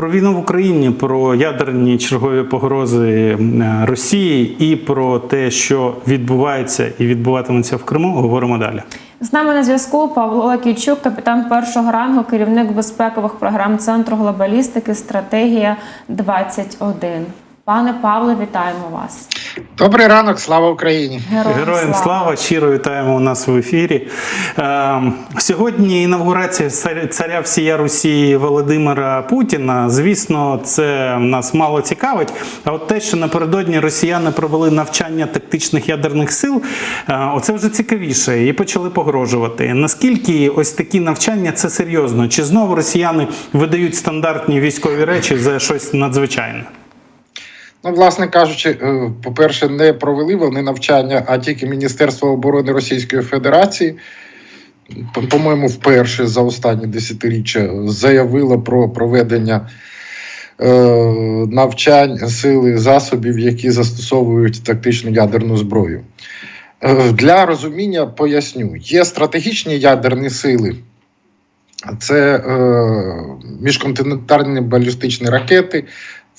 Про війну в Україні, про ядерні чергові погрози е, Росії і про те, що відбувається і відбуватиметься в Криму, говоримо далі. З нами на зв'язку Павло Лакійчук, капітан першого рангу, керівник безпекових програм Центру глобалістики Стратегія 21 Пане Павле, вітаємо вас. Добрий ранок, слава Україні! Героям, Героям слава щиро вітаємо у нас в ефірі. Е, сьогодні інавгурація царя- царя всія Росії Володимира Путіна. Звісно, це нас мало цікавить. А от те, що напередодні росіяни провели навчання тактичних ядерних сил, е, оце вже цікавіше і почали погрожувати. Наскільки ось такі навчання це серйозно? Чи знову росіяни видають стандартні військові речі за щось надзвичайне? Ну, власне кажучи, е, по-перше, не провели вони навчання, а тільки Міністерство оборони Російської Федерації, по- по-моєму, вперше за останні десятиріччя заявило про проведення е, навчань сили засобів, які застосовують тактичну ядерну зброю. Е, Для розуміння поясню: є стратегічні ядерні сили. Це е, міжконтинентальні балістичні ракети,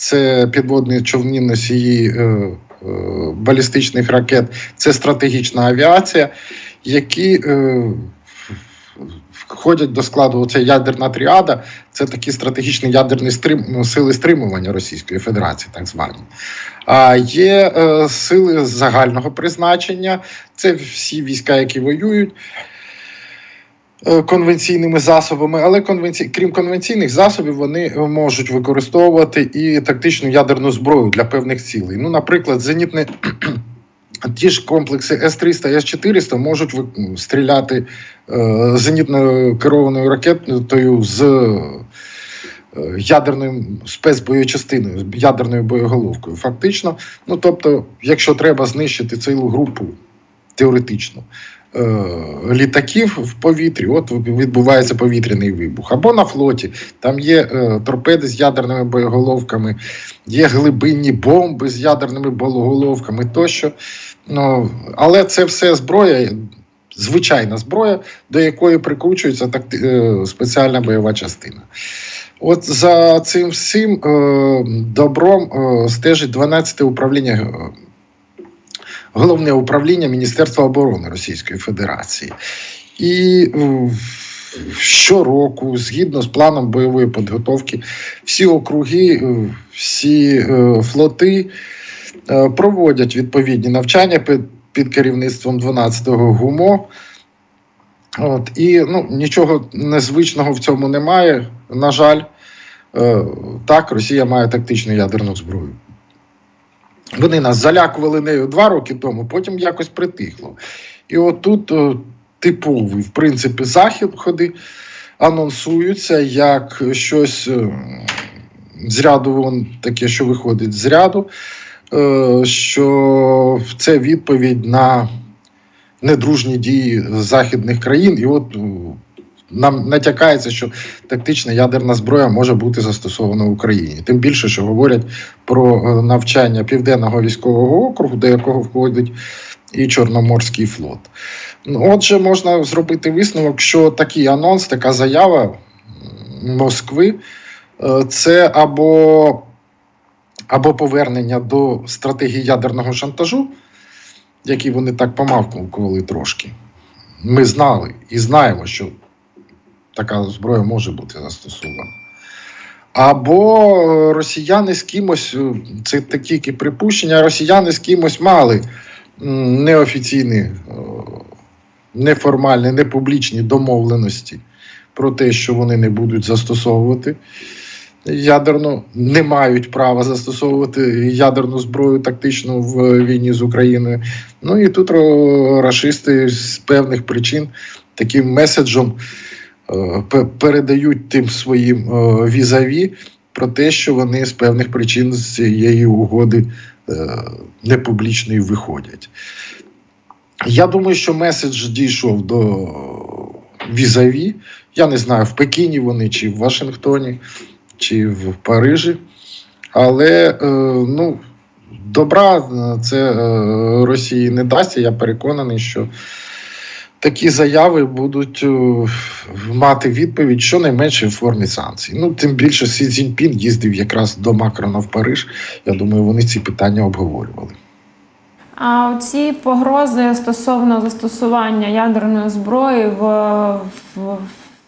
це підводні човні носії е, е, балістичних ракет, це стратегічна авіація, які е, входять до складу ця ядерна тріада, це такі стратегічні ядерні стрим, ну, сили стримування Російської Федерації, так звані. А є е, сили загального призначення, це всі війська, які воюють конвенційними засобами, але конвенці... крім конвенційних засобів, вони е, можуть використовувати і тактичну ядерну зброю для певних цілей. Ну, наприклад, зенітні ті ж комплекси С-300 і С-400 можуть стріляти е, зенітно керованою ракетою з е, ядерною спецбоєчастиною, ядерною боєголовкою. Фактично, ну тобто, якщо треба знищити цілу групу теоретично е, літаків в повітрі, от відбувається повітряний вибух. Або на флоті. Там є е, торпеди з ядерними боєголовками, є глибинні бомби з ядерними боєголовками тощо. Ну, але це все зброя, звичайна зброя, до якої прикручується такти, е, спеціальна бойова частина. От за цим всім е, добром е, стежить 12 управління. Головне управління Міністерства оборони Російської Федерації. І щороку, згідно з планом бойової підготовки, всі округи, е, всі е, флоти е, проводять відповідні навчання під, керівництвом 12-го ГУМО. От, і ну, нічого незвичного в цьому немає. На жаль, так, Росія має тактичну ядерну зброю. Вони нас залякували нею два роки тому, потім якось притихло. І отут е, типовий, в принципі, заходи анонсуються як щось е, з ряду таке, що виходить з ряду, е, що це відповідь на недружні дії західних країн. І от нам натякається, що тактична ядерна зброя може бути застосована в Україні. Тим більше, що говорять про е, навчання Південного військового округу, до якого входить і Чорноморський флот. Ну, Отже, можна зробити висновок, що такий анонс, така заява Москви е, це або, або повернення до стратегії ядерного шантажу, який вони так помавкували трошки. Ми знали і знаємо, що така зброя може бути застосована. Або росіяни з кимось, е, це такі припущення, росіяни з кимось мали неофіційні, е, неформальні, непублічні домовленості про те, що вони не будуть застосовувати ядерну, не мають права застосовувати ядерну зброю тактичну в війні з Україною. Ну і тут рашисти з певних причин таким меседжем передають тим своїм е, візаві про те, що вони з певних причин з цієї угоди е, непублічної виходять. Я думаю, що меседж дійшов до візаві. Я не знаю, в Пекіні вони, чи в Вашингтоні, чи в Парижі. Але е, ну, добра е, це е, Росії не дасть. Я переконаний, що такі заяви будуть е, мати відповідь щонайменше в формі санкцій. Ну, тим більше Сі Цзіньпін їздив якраз до Макрона в Париж. Я думаю, вони ці питання обговорювали. А ці погрози стосовно застосування ядерної зброї в, в,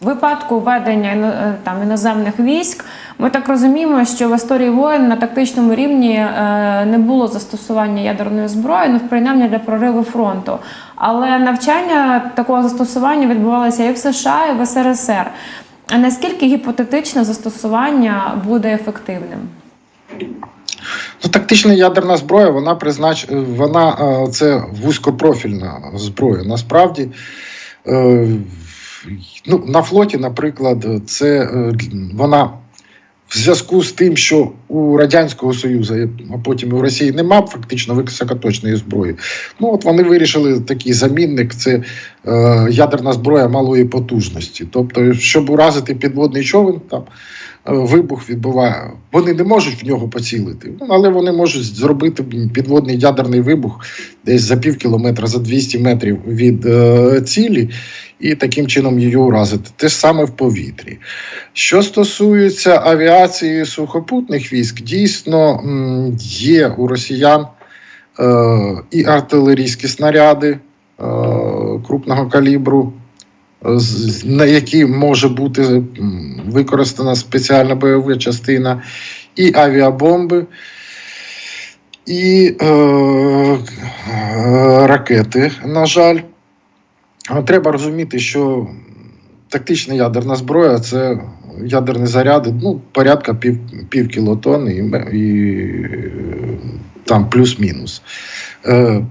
випадку введення е, там іноземних військ, ми так розуміємо, що в історії воєн на тактичному рівні е, не було застосування ядерної зброї, ну принаймні для прориву фронту. Але навчання такого застосування відбувалося і в США, і в СРСР. А наскільки гіпотетичне застосування буде ефективним? Ну, тактична ядерна зброя, вона признач... вона е, це вузькопрофільна зброя. Насправді, ну, на флоті, наприклад, це е, вона в зв'язку з тим, що у Радянського Союзу, а потім і у Росії нема фактично високоточної зброї. Ну от вони вирішили такий замінник це е, ядерна зброя малої потужності. Тобто, щоб уразити підводний човен, там вибух відбуває. Вони не можуть в нього поцілити, ну, але вони можуть зробити підводний ядерний вибух десь за пів кілометра, за 200 метрів від е, цілі, і таким чином її уразити. Те ж саме в повітрі. Що стосується авіації сухопутних військ, дійсно є у росіян е, і артилерійські снаряди е, крупного калібру, на які може бути використана спеціальна бойова частина, і авіабомби, і е, е, ракети, на жаль. Треба розуміти, що тактична ядерна зброя це ядерні заряди, ну, порядка пів, пів кілотонни і, і там плюс-мінус. Е,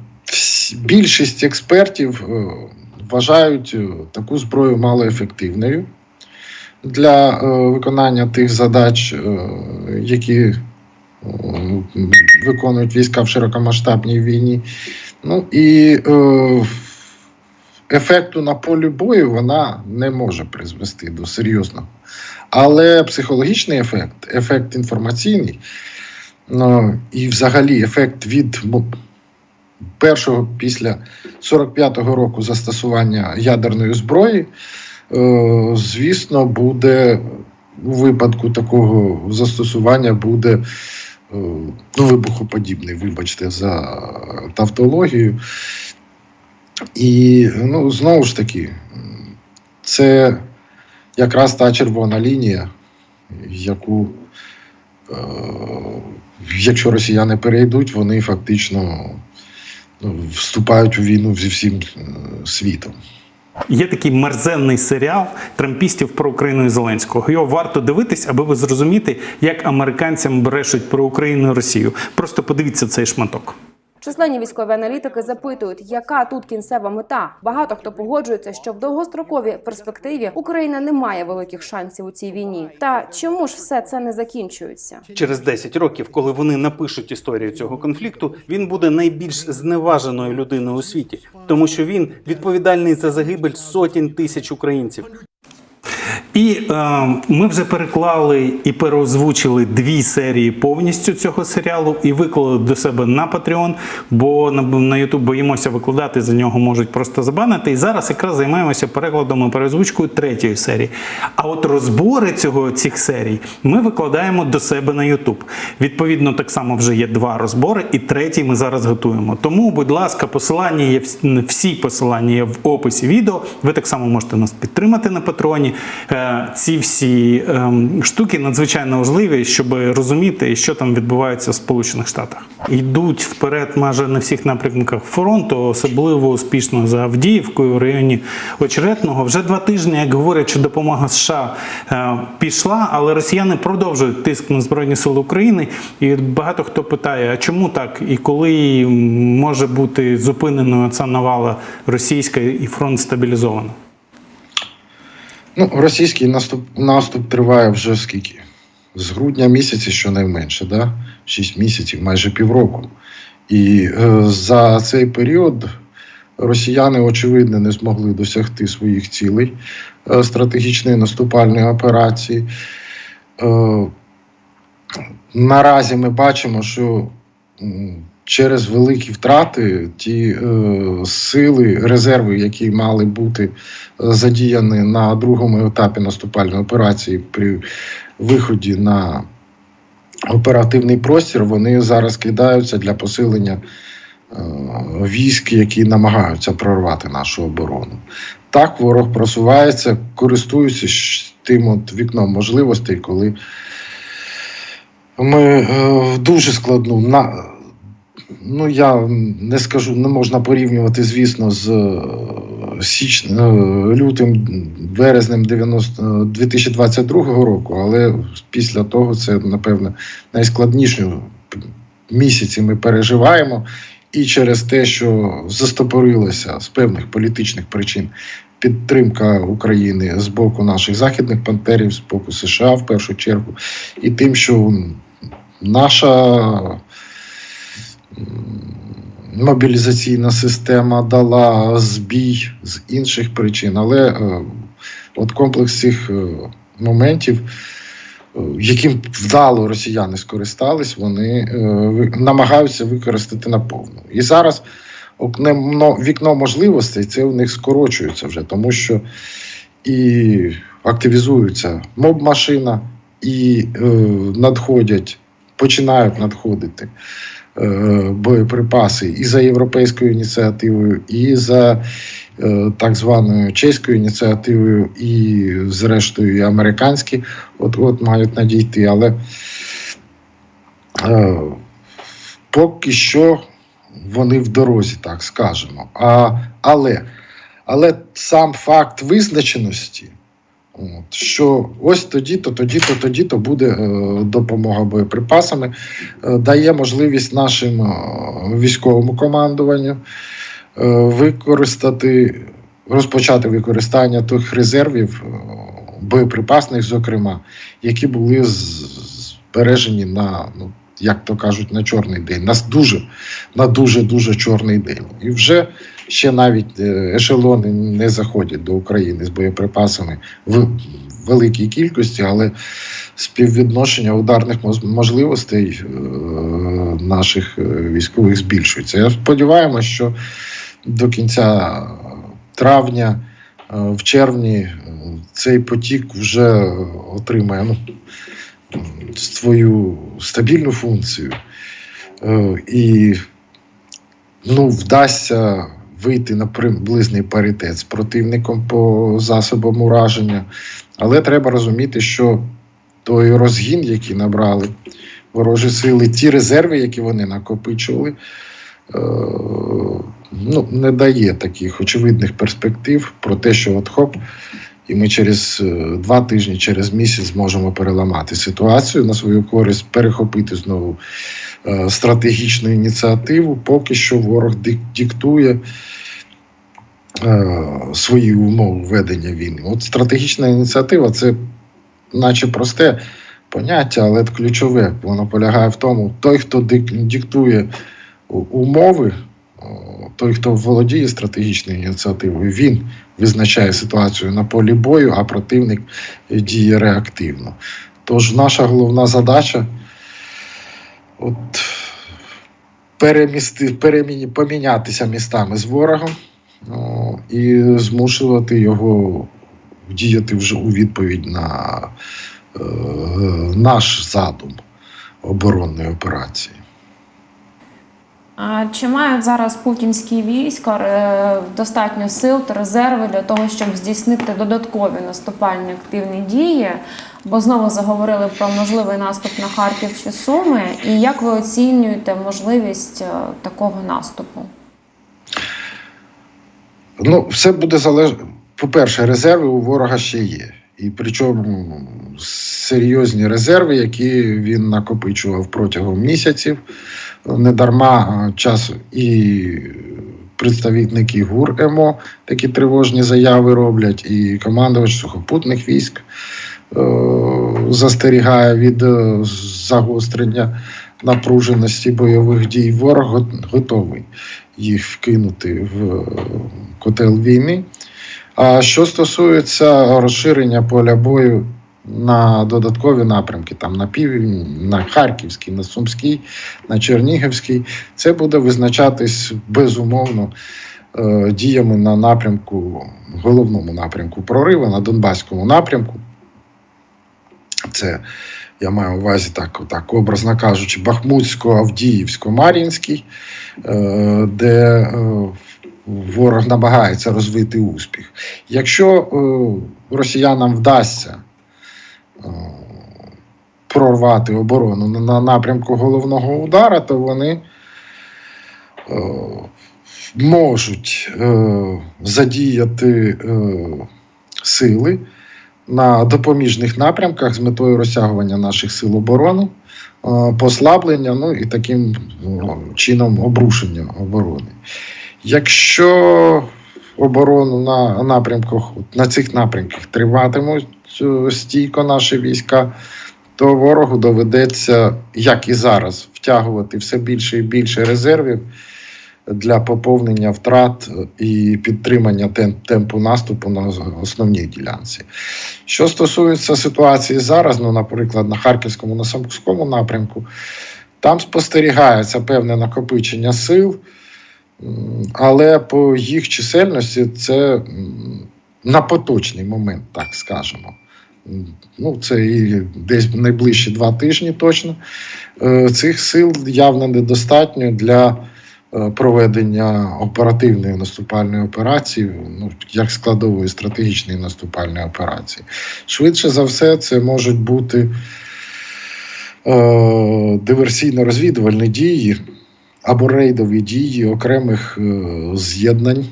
більшість експертів е, вважають е, таку зброю малоефективною для е, виконання тих задач, е, які виконують війська в широкомасштабній війні. Ну і ефекту на полі бою вона не може призвести до серйозного. Але психологічний ефект, ефект інформаційний, ну, і взагалі ефект від першого після 45-го року застосування ядерної зброї, е, звісно, буде у випадку такого застосування буде е, ну, вибухоподібний, вибачте, за тавтологію. І ну, знову ж таки, це якраз та червона лінія, яку, е, якщо росіяни перейдуть, вони фактично вступають у війну зі всім е, світом. Є такий мерзенний серіал трампістів про Україну і Зеленського. Його варто дивитись, аби ви зрозуміти, як американцям брешуть про Україну і Росію. Просто подивіться цей шматок. Численні військові аналітики запитують, яка тут кінцева мета. Багато хто погоджується, що в довгостроковій перспективі Україна не має великих шансів у цій війні. Та чому ж все це не закінчується? Через 10 років, коли вони напишуть історію цього конфлікту, він буде найбільш зневаженою людиною у світі, тому що він відповідальний за загибель сотень тисяч українців. І е, ми вже переклали і переозвучили дві серії повністю цього серіалу і виклали до себе на Patreon, бо на, на YouTube боїмося викладати, за нього можуть просто забанити. І зараз якраз займаємося перекладом і переозвучкою третьої серії. А от розбори цього цих серій ми викладаємо до себе на YouTube. Відповідно, так само вже є два розбори, і третій ми зараз готуємо. Тому, будь ласка, посилання є всі посилання є в описі відео. Ви так само можете нас підтримати на Патреоні. Ці всі ем, штуки надзвичайно важливі, щоб розуміти, що там відбувається в Сполучених Штатах. Йдуть вперед майже на всіх напрямках фронту, особливо успішно за Авдіївкою в районі Очеретного. Вже два тижні, як говорять, що допомога США е, пішла, але росіяни продовжують тиск на Збройні Сили України. І багато хто питає, а чому так? І коли може бути зупиненою ця навала російська і фронт стабілізовано? Ну, російський наступ, наступ триває вже скільки? З грудня місяця, щонайменше, да? 6 місяців, майже півроку. І е, за цей період росіяни, очевидно, не змогли досягти своїх цілей е, стратегічної наступальної операції. Е, наразі ми бачимо, що через великі втрати ті е, сили, резерви, які мали бути е, задіяні на другому етапі наступальної операції при виході на оперативний простір, вони зараз кидаються для посилення е, військ, які намагаються прорвати нашу оборону. Так, ворог просувається, користуючись тим от вікном можливостей, коли ми е, в дуже складну на. Ну, я не скажу, не можна порівнювати, звісно, з е, січ... е, лютим, березнем 90... е, 2022 року, але після того це, напевно, найскладніші місяці ми переживаємо. І через те, що застопорилася з певних політичних причин підтримка України з боку наших західних партнерів, з боку США в першу чергу, і тим, що наша мобілізаційна система дала збій з інших причин. Але е, от комплекс цих е, моментів, е, яким вдало росіяни скористались, вони намагаються використати наповну. І зараз вікно можливостей це у них скорочується вже, тому що і активізується моб-машина, і надходять, починають надходити боєприпаси і за європейською ініціативою, і за е, так званою чеською ініціативою, і зрештою і американські от от мають надійти. Але е, поки що вони в дорозі, так скажемо. А, але, але сам факт визначеності. От, що ось тоді-то, тоді-то, тоді-то буде е, допомога боєприпасами, е, дає можливість нашим е, військовому командуванню е, використати, розпочати використання тих резервів, е, боєприпасних, зокрема, які були збережені на, ну, як то кажуть, на чорний день, на дуже, на дуже дуже чорний день. І вже ще навіть е, ешелони не заходять до України з боєприпасами в великій кількості, але співвідношення ударних можливостей е, наших е, військових збільшується. Я сподіваємося, що до кінця травня, в червні, цей потік вже отримає ну, свою стабільну функцію. Е, І ну, вдасться вийти на приблизний паритет з противником по засобам ураження. Але треба розуміти, що той розгін, який набрали ворожі сили, ті резерви, які вони накопичували, е, ну, не дає таких очевидних перспектив про те, що от хоп, і ми через е, два тижні, через місяць зможемо переламати ситуацію на свою користь, перехопити знову е, стратегічну ініціативу. Поки що ворог дик- диктує е, свої умови ведення війни. От стратегічна ініціатива це наче просте поняття, але ключове. Воно полягає в тому, той, хто дик- диктує умови, той, хто володіє стратегічною ініціативою, він визначає ситуацію на полі бою, а противник діє реактивно. Тож наша головна задача от, перемісти, переміні, помінятися містами з ворогом о, і змушувати його діяти вже у відповідь на е, наш задум оборонної операції. А чи мають зараз путінські війська е, достатньо сил та резерви для того, щоб здійснити додаткові наступальні активні дії? Бо знову заговорили про можливий наступ на Харків чи Суми. І як ви оцінюєте можливість е, такого наступу? Ну, все буде залежати. По-перше, резерви у ворога ще є. І причому серйозні резерви, які він накопичував протягом місяців. Недарма а, часу і представники ГУР ЕМО такі тривожні заяви роблять, і командувач сухопутних військ е- застерігає від е, загострення напруженості бойових дій. Ворог готовий їх вкинути в е, котел війни. А що стосується розширення поля бою на додаткові напрямки, там на південь, на Харківський, на Сумський, на Чернігівський. Це буде визначатись безумовно е, діями на напрямку, головному напрямку прориву, на Донбаському напрямку. Це я маю увазі так, так образно кажучи, Бахмутсько-Авдіївсько-Мар'їнський, е, де е, ворог намагається розвити успіх. Якщо росіянам вдасться прорвати оборону на- на напрямку головного удара, то вони е, можуть е, задіяти е, сили на допоміжних напрямках з метою розтягування наших сил оборони, е, послаблення, ну і таким е, чином обрушення оборони. Якщо оборону на напрямках, на цих напрямках триватимуть е, стійко наші війська, то ворогу доведеться, як і зараз, втягувати все більше і більше резервів для поповнення втрат і підтримання темпу наступу на основній ділянці. Що стосується ситуації зараз, ну, наприклад, на Харківському, на Самському напрямку, там спостерігається певне накопичення сил, але по їх чисельності це на поточний момент, так скажемо. Ну, це і десь найближчі два тижні точно. Е, Цих сил явно недостатньо для е, проведення оперативної наступальної операції, ну, як складової стратегічної наступальної операції. Швидше за все, це можуть бути е, диверсійно-розвідувальні дії або рейдові дії окремих е, з'єднань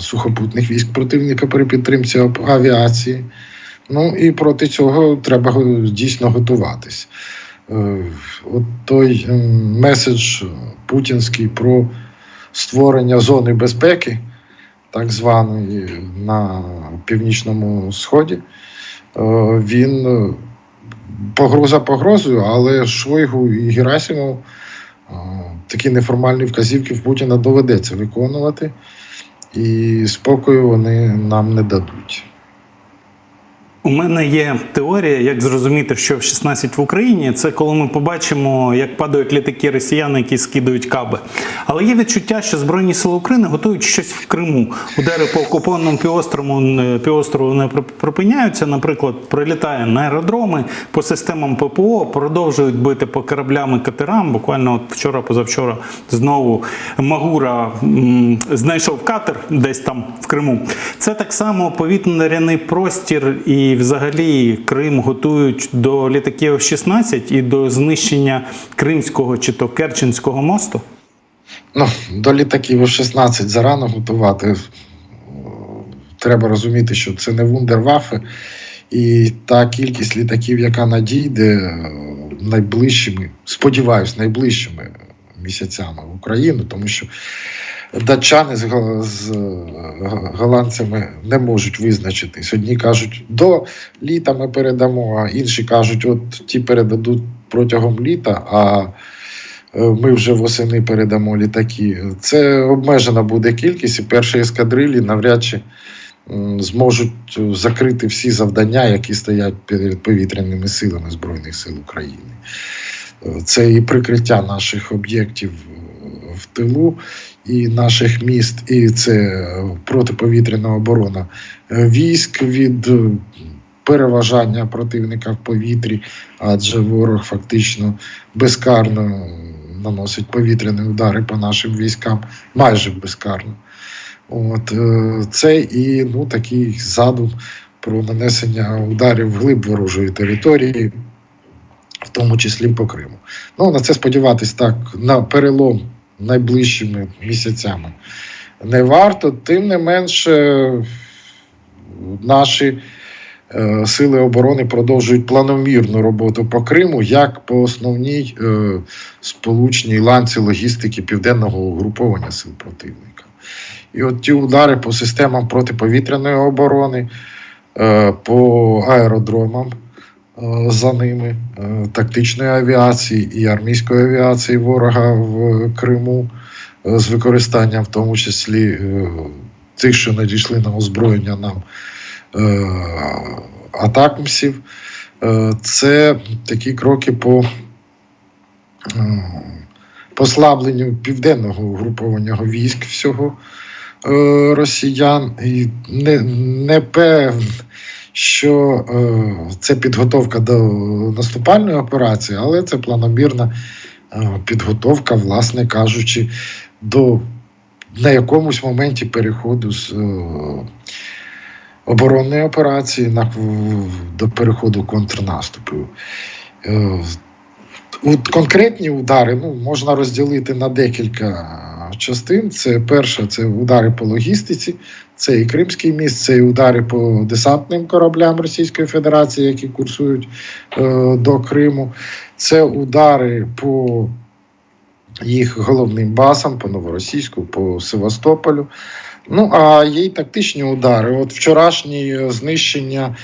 сухопутних військ противника при підтримці авіації. Ну і проти цього треба дійсно готуватись. Е, От той меседж путінський про створення зони безпеки, так званої на північному сході, е, він е, погроза погрозою, але Шойгу і Герасимов е, такі неформальні вказівки в Путіна доведеться виконувати, і спокою вони нам не дадуть. У мене є теорія, як зрозуміти, що в 16 в Україні це коли ми побачимо, як падають літаки росіян, які скидують каби. Але є відчуття, що Збройні сили України готують щось в Криму. Удари по окупованому півострову, не- півострову не при- припиняються. Наприклад, прилітає на аеродроми по системам ППО, продовжують бити по кораблям і катерам. Буквально от вчора, позавчора знову Магура м, знайшов катер десь там в Криму. Це так само повітряний простір і взагалі Крим готують до літаків F-16 і до знищення Кримського чи то Керченського мосту. Ну, до літаків F-16 зарано готувати. Треба розуміти, що це не вундервафи, і та кількість літаків, яка надійде найближчими, сподіваюсь, найближчими місяцями в Україну, тому що датчани з, з е, голландцями не можуть визначитись. Одні кажуть, до літа ми передамо, а інші кажуть, от ті передадуть протягом літа. а е, ми вже восени передамо літаки. Це обмежена буде кількість, і перші ескадрилі навряд чи зможуть закрити всі завдання, які стоять перед повітряними силами Збройних сил України. Е, Це і прикриття наших об'єктів в тилу, і наших міст, і це е, протиповітряна оборона е, військ від е, переважання противника в повітрі, адже ворог фактично безкарно наносить повітряні удари по нашим військам майже безкарно. От це і ну, такий задум про нанесення ударів вглиб ворожої території, в тому числі по Криму. Ну, на це сподіватись так на перелом найближчими місяцями не варто. Тим не менше, наші е, сили оборони продовжують планомірну роботу по Криму як по основній е, сполучній ланці логістики південного угруповання сил противника. І от ті удари по системам протиповітряної оборони, е, по аеродромам за ними, е, тактичної авіації і армійської авіації ворога в Криму е, з використанням, в тому числі е, тих, що надійшли на озброєння нам е, атакмсів. Е, Це такі кроки по е, послабленню південного угруповання військ всього е, росіян. І не, не певен, що е, це підготовка до наступальної операції, але це планомірна е, підготовка, власне кажучи, до на якомусь моменті переходу з е, оборонної операції на, до переходу контрнаступу. От конкретні удари ну, можна розділити на декілька частин. Це перше, це удари по логістиці, це і Кримський міст, це і удари по десантним кораблям Російської Федерації, які курсують е, до Криму. Це удари по їх головним басам, по Новоросійську, по Севастополю. Ну, а є й тактичні удари. От вчорашнє знищення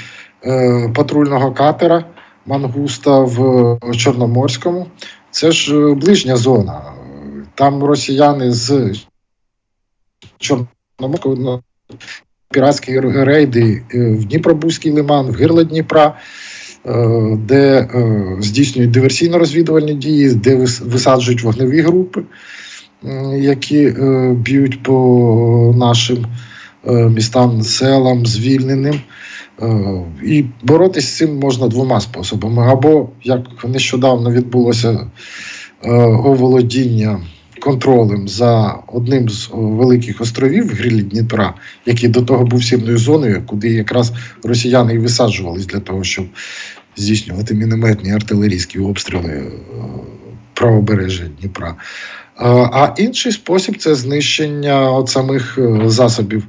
е, патрульного катера Мангуста в Чорноморському. Це ж е, ближня зона. Там росіяни з Чорноморського ну, піратські рейди е, в Дніпробузький лиман, в гирло Дніпра, е, де здійснюють диверсійно-розвідувальні дії, де висаджують вогневі групи, які б'ють по нашим містам, селам, звільненим. Е, І боротися з цим можна двома способами. Або, як нещодавно відбулося е, оволодіння контролем за одним з великих островів в грилі Дніпра, який до того був сірною зоною, куди якраз росіяни і висаджувались для того, щоб здійснювати мінометні артилерійські обстріли е, правобережжя Дніпра. Е, А інший спосіб це знищення от самих е, засобів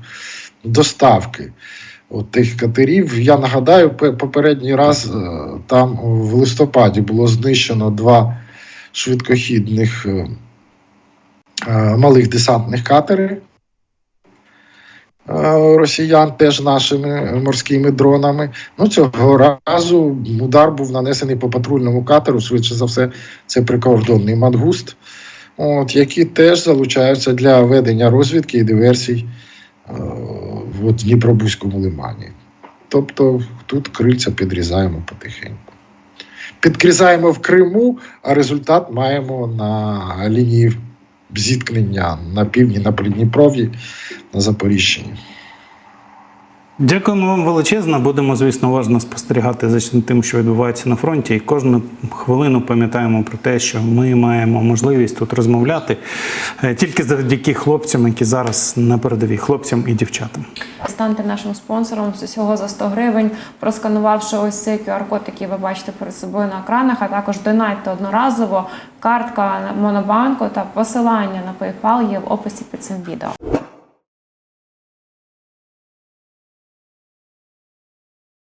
доставки тих катерів. Я нагадаю, попередній раз е, там в листопаді було знищено два швидкохідних е, е, малих десантних катери. Росіян теж нашими морськими дронами. Ну, цього разу удар був нанесений по патрульному катеру. Швидше за все, це прикордонний мангуст, от, які теж залучаються для ведення розвідки і диверсій в Дніпробузькому лимані. Тобто тут крильця підрізаємо потихеньку. Підкрізаємо в Криму, а результат маємо на лінії зіткнення на півдні, на Придніпров'ї, на Запоріжчині. Дякуємо вам величезно. Будемо, звісно, уважно спостерігати за тим, що відбувається на фронті. І кожну хвилину пам'ятаємо про те, що ми маємо можливість тут розмовляти е, тільки завдяки хлопцям, які зараз на передовій, хлопцям і дівчатам. Станьте нашим спонсором всього за 100 гривень, просканувавши ось цей QR-код, який ви бачите перед собою на екранах, а також донайте одноразово картка Монобанку та посилання на PayPal є в описі під цим відео.